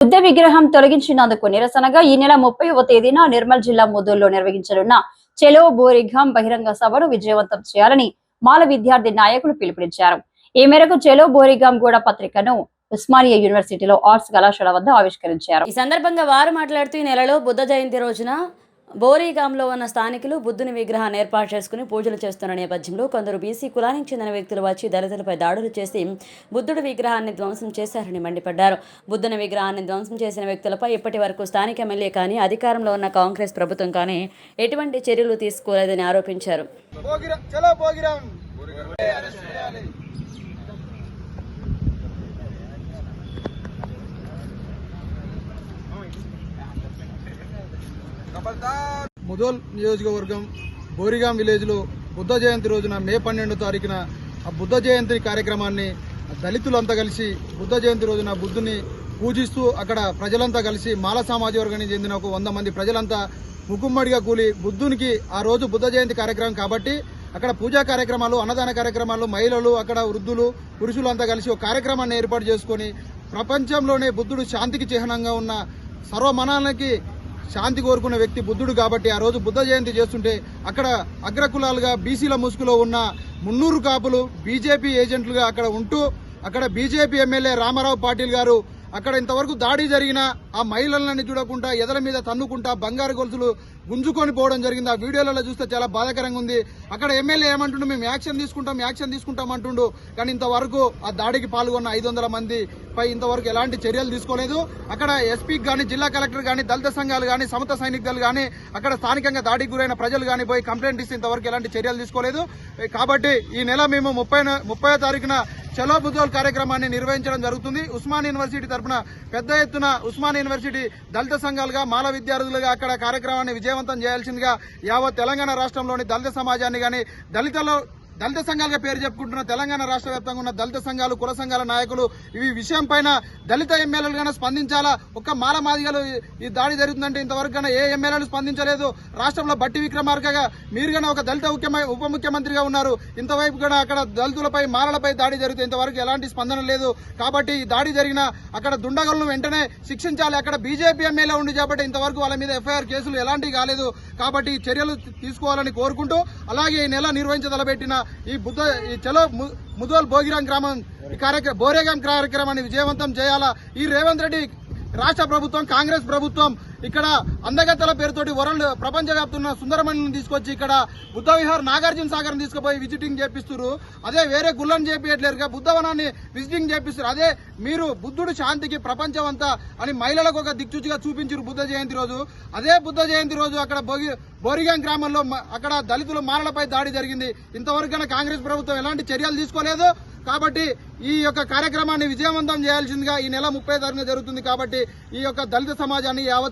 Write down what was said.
బుద్ధ విగ్రహం తొలగించినందుకు నిరసనగా ఈ నెల ముప్పైవ తేదీన నిర్మల్ జిల్లా ముదూరులో నిర్వహించనున్న చెలో బోరిఘాం బహిరంగ సభను విజయవంతం చేయాలని మాల విద్యార్థి నాయకులు పిలుపునిచ్చారు. ఈ మేరకు చెలో బోరిగాం గూడ పత్రికను ఉస్మానియా యూనివర్సిటీలో ఆర్ట్స్ కళాశాల వద్ద ఆవిష్కరించారు. ఈ సందర్భంగా వారు మాట్లాడుతూ ఈ నెలలో బుద్ధ జయంతి రోజున బోరీగాంలో ఉన్న స్థానికులు బుద్ధుని విగ్రహాన్ని ఏర్పాటు చేసుకుని పూజలు చేస్తున్న నేపథ్యంలో కొందరు బీసీ కులానికి చెందిన వ్యక్తులు వచ్చి దళితులపై దాడులు చేసి బుద్ధుడి విగ్రహాన్ని ధ్వంసం చేశారని మండిపడ్డారు. బుద్ధుని విగ్రహాన్ని ధ్వంసం చేసిన వ్యక్తులపై ఇప్పటి వరకు స్థానిక ఎమ్మెల్యే కానీ అధికారంలో ఉన్న కాంగ్రెస్ ప్రభుత్వం కానీ ఎటువంటి చర్యలు తీసుకోలేదని ఆరోపించారు భోగిరా చలో భోగిరాం ముదోల్ నియోజకవర్గం బోరిగాం విలేజ్లో బుద్ధ జయంతి రోజున మే పన్నెండో తారీఖున ఆ బుద్ధ జయంతి కార్యక్రమాన్ని దళితులంతా కలిసి బుద్ధ జయంతి రోజున బుద్ధుని పూజిస్తూ అక్కడ ప్రజలంతా కలిసి మాల సామాజిక వర్గానికి చెందిన ఒక వంద మంది ప్రజలంతా ముకుమ్మడిగా కూలి బుద్ధునికి ఆ రోజు బుద్ధ జయంతి కార్యక్రమం కాబట్టి అక్కడ పూజా కార్యక్రమాలు అన్నదాన కార్యక్రమాలు మహిళలు అక్కడ వృద్ధులు పురుషులు అంతా కలిసి ఒక కార్యక్రమాన్ని ఏర్పాటు చేసుకొని ప్రపంచంలోనే బుద్ధుడు శాంతికి చిహ్నంగా ఉన్న సర్వమనాలకి శాంతి కోరుకున్న వ్యక్తి బుద్ధుడు కాబట్టి ఆ రోజు బుద్ధ జయంతి చేస్తుంటే అక్కడ అగ్రకులాలుగా బీసీల ముసుగులో ఉన్న మున్నూరు కాపులు బీజేపీ ఏజెంట్లుగా అక్కడ ఉంటూ అక్కడ బీజేపీ ఎమ్మెల్యే రామారావు పాటిల్ గారు అక్కడ ఇంతవరకు దాడి జరిగిన ఆ మహిళలని చూడకుండా ఎదల మీద తన్నుకుంటా బంగారు గొలుసులు గుంజుకొని పోవడం జరిగింది. ఆ వీడియోలలో చూస్తే చాలా బాధాకరంగా ఉంది. అక్కడ ఎమ్మెల్యే ఏమంటుండు మేము యాక్షన్ తీసుకుంటాం యాక్షన్ తీసుకుంటాం అంటుండు. కానీ ఇంతవరకు ఆ దాడికి పాల్గొన్న ఐదు వందల మంది పై ఇంతవరకు ఎలాంటి చర్యలు తీసుకోలేదు. అక్కడ ఎస్పీకి కానీ జిల్లా కలెక్టర్ కానీ దళిత సంఘాలు కానీ సమత సైనికులు కానీ అక్కడ స్థానికంగా దాడికి గురైన ప్రజలు కానీ పోయి కంప్లైంట్ ఇస్తే ఇంతవరకు ఎలాంటి చర్యలు తీసుకోలేదు. కాబట్టి ఈ నెల మేము ముప్పై ముప్పై తారీఖున చలో బుద్ధోల్ కార్యక్రమాన్ని నిర్వహించడం జరుగుతుంది. ఉస్మాన్ యూనివర్సిటీ తరఫున పెద్ద ఎత్తున ఉస్మాన్ యూనివర్సిటీ దళిత సంఘాలుగా మాల విద్యార్థులుగా అక్కడ కార్యక్రమాన్ని విజయవంతం చేయాల్సిందిగా యావత్ తెలంగాణ రాష్ట్రంలోని దళిత సమాజాన్ని కానీ దళితలో దళిత సంఘాలుగా పేరు చెప్పుకుంటున్న తెలంగాణ రాష్ట్ర వ్యాప్తంగా ఉన్న దళిత సంఘాలు కుల సంఘాల నాయకులు ఈ విషయం పైన దళిత ఎమ్మెల్యేలు గానే స్పందించాలా? ఒక్క మాల మాదిగలు ఈ- దాడి జరుగుతుందంటే ఇంతవరకు కన్నా ఏ ఎమ్మెల్యేలు స్పందించలేదు? రాష్ట్రంలో బట్టి విక్రమార్కగా మీరు ఒక దళిత ఉప ముఖ్యమంత్రిగా ఉన్నారు. ఇంతవైపు కూడా అక్కడ దళితులపై మాలలపై దాడి జరిగితే ఇంతవరకు ఎలాంటి స్పందన లేదు. కాబట్టి ఈ దాడి జరిగిన అక్కడ దుండగలను వెంటనే శిక్షించాలి. అక్కడ బీజేపీ ఎమ్మెల్యే ఉండి కాబట్టి ఇంతవరకు వాళ్ళ మీద ఎఫ్ఐఆర్ కేసులు ఎలాంటివి కాలేదు. కాబట్టి చర్యలు తీసుకోవాలని కోరుకుంటూ అలాగే ఈ నెల నిర్వహించదలబెట్టిన ఈ బుద్ధ ఈ చలో ము- ముదోల్ భోగిరాం గ్రామం ఈ కార్యక్రమం బోరేగాం కార్యక్రమాన్ని విజయవంతం చేయాలా? ఈ రేవంత్ రెడ్డి రాష్ట్ర ప్రభుత్వం కాంగ్రెస్ ప్రభుత్వం ఇక్కడ అందగత్తల పేరుతోటి వరల్డ్ ప్రపంచ వ్యాప్తంగా సుందరమణిని తీసుకొచ్చి ఇక్కడ బుద్ధ విహార్ నాగార్జున సాగర్ తీసుకుపోయి విజిటింగ్ చేపిస్తున్నారు అదే వేరే గుళ్ళని చేపించట్లేరుగా బుద్ధవనాన్ని విజిటింగ్ చేపిస్తారు. అదే మీరు బుద్ధుడు శాంతికి ప్రపంచం అంతా అని మహిళలకు ఒక దిక్సూచిగా చూపించారు బుద్ధ జయంతి రోజు. అదే బుద్ధ జయంతి రోజు అక్కడ బోరిగాం గ్రామంలో అక్కడ దళితుల మారలపై దాడి జరిగింది. ఇంతవరకు కాంగ్రెస్ ప్రభుత్వం ఎలాంటి చర్యలు తీసుకోలేదు. కాబట్టి ఈ యొక్క కార్యక్రమాన్ని విజయవంతం చేయాల్సిందిగా ఈ నెల ముప్పై తారీఖున జరుగుతుంది కాబట్టి ఈ యొక్క దళిత సమాజాన్ని యావత్